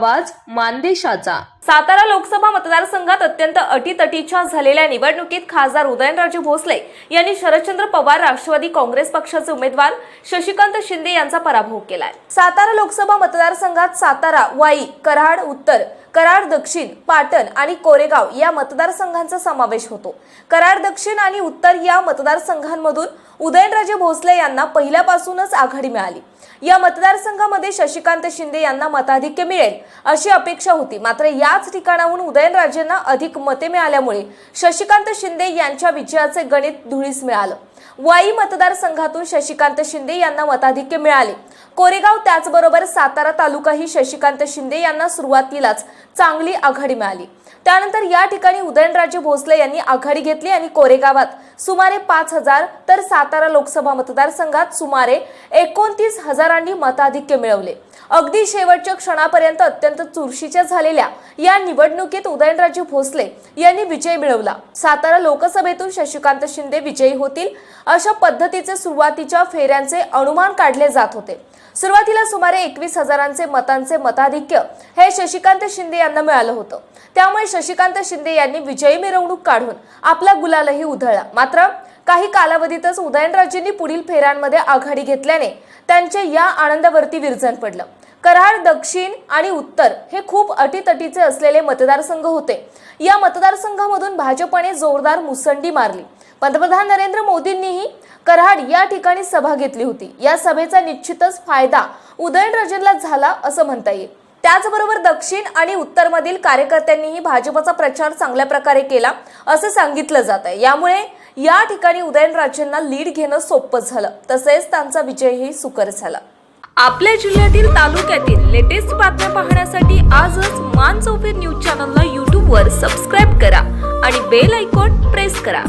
आवाज मानदेशाचा. सातारा लोकसभा मतदारसंघात अत्यंत अटीतटीच्या झालेल्या निवडणुकीत खासदार उदयनराजे भोसले यांनी शरदचंद्र पवार राष्ट्रवादी काँग्रेस पक्षाचे उमेदवार शशिकांत शिंदे यांचा पराभव केलाय. सातारा लोकसभा मतदारसंघात सातारा वाई कराड उत्तर कराड दक्षिण पाटण आणि कोरेगाव या मतदारसंघांचा समावेश होतो. कराड दक्षिण आणि उत्तर या मतदारसंघांमधून उदयनराजे भोसले यांना पहिल्यापासूनच आघाडी मिळाली. या मतदारसंघामध्ये शशिकांत शिंदे यांना मताधिक्य मिळेल अशी अपेक्षा होती. मात्र याच ठिकाणाहून उदयनराजेंना अधिक मते मिळाल्यामुळे शशिकांत शिंदे यांच्या विजयाचे गणित धुळीस मिळालं. वाई मतदारसंघातून शशिकांत शिंदे यांना मताधिक्य मिळाले. कोरेगाव त्याचबरोबर सातारा तालुकाही शशिकांत शिंदे यांना सुरुवातीलाच चांगली आघाडी मिळाली. त्यानंतर या ठिकाणी उदयनराजे भोसले यांनी आघाडी घेतली आणि कोरेगावात सुमारे पाच हजार तर सातारा लोकसभा मतदारसंघात सुमारे एकोणतीस हजारांनी मताधिक्य मिळवले. अगदी शेवटच्या क्षणापर्यंत अत्यंत चुरशीच्या झालेल्या या निवडणुकीत उदयनराजे भोसले यांनी विजय मिळवला. सातारा लोकसभेतून शशिकांत शिंदे विजयी होतील अशा पद्धतीचे सुरुवातीच्या फेऱ्यांचे अनुमान काढले जात होते. सुरुवातीला सुमारे एकवीस हजारांचे मतांचे मताधिक्य हे शशिकांत शिंदे यांना मिळालं होतं. त्यामुळे शशिकांत शिंदे यांनी विजयी मिरवणूक काढून आपला गुलालही उधळला. मात्र काही कालावधीतच उदयनराजेंनी पुढील फेऱ्यांमध्ये आघाडी घेतल्याने त्यांच्या या आनंदावरती विरजन पडलं. कराड दक्षिण आणि उत्तर हे खूप अटीतटीचे असलेले मतदारसंघ होते. या मतदारसंघामधून भाजपने जोरदार मुसंडी मारली. पंतप्रधान नरेंद्र मोदींनीही कराड या ठिकाणी सभा घेतली होती. या सभेचा निश्चितच फायदा उदयनराजेंना झाला असं म्हणता येईल. त्याचबरोबर दक्षिण आणि उत्तरमधील कार्यकर्त्यांनीही भाजपचा प्रचार चांगल्या प्रकारे केला असं सांगितलं जात आहे. यामुळे या ठिकाणी उदयनराजेंना लीड घेणं सोपं झालं. तसेच त्यांचा विजयही सुकर झाला. आपल्या जिल्ह्यातील तालुक्यातील लेटेस्ट बातम्या पाहण्यासाठी आजच मान चौफेर न्यूज चॅनलला यूट्यूबवर सबस्क्राईब करा आणि बेल आयकॉन प्रेस करा.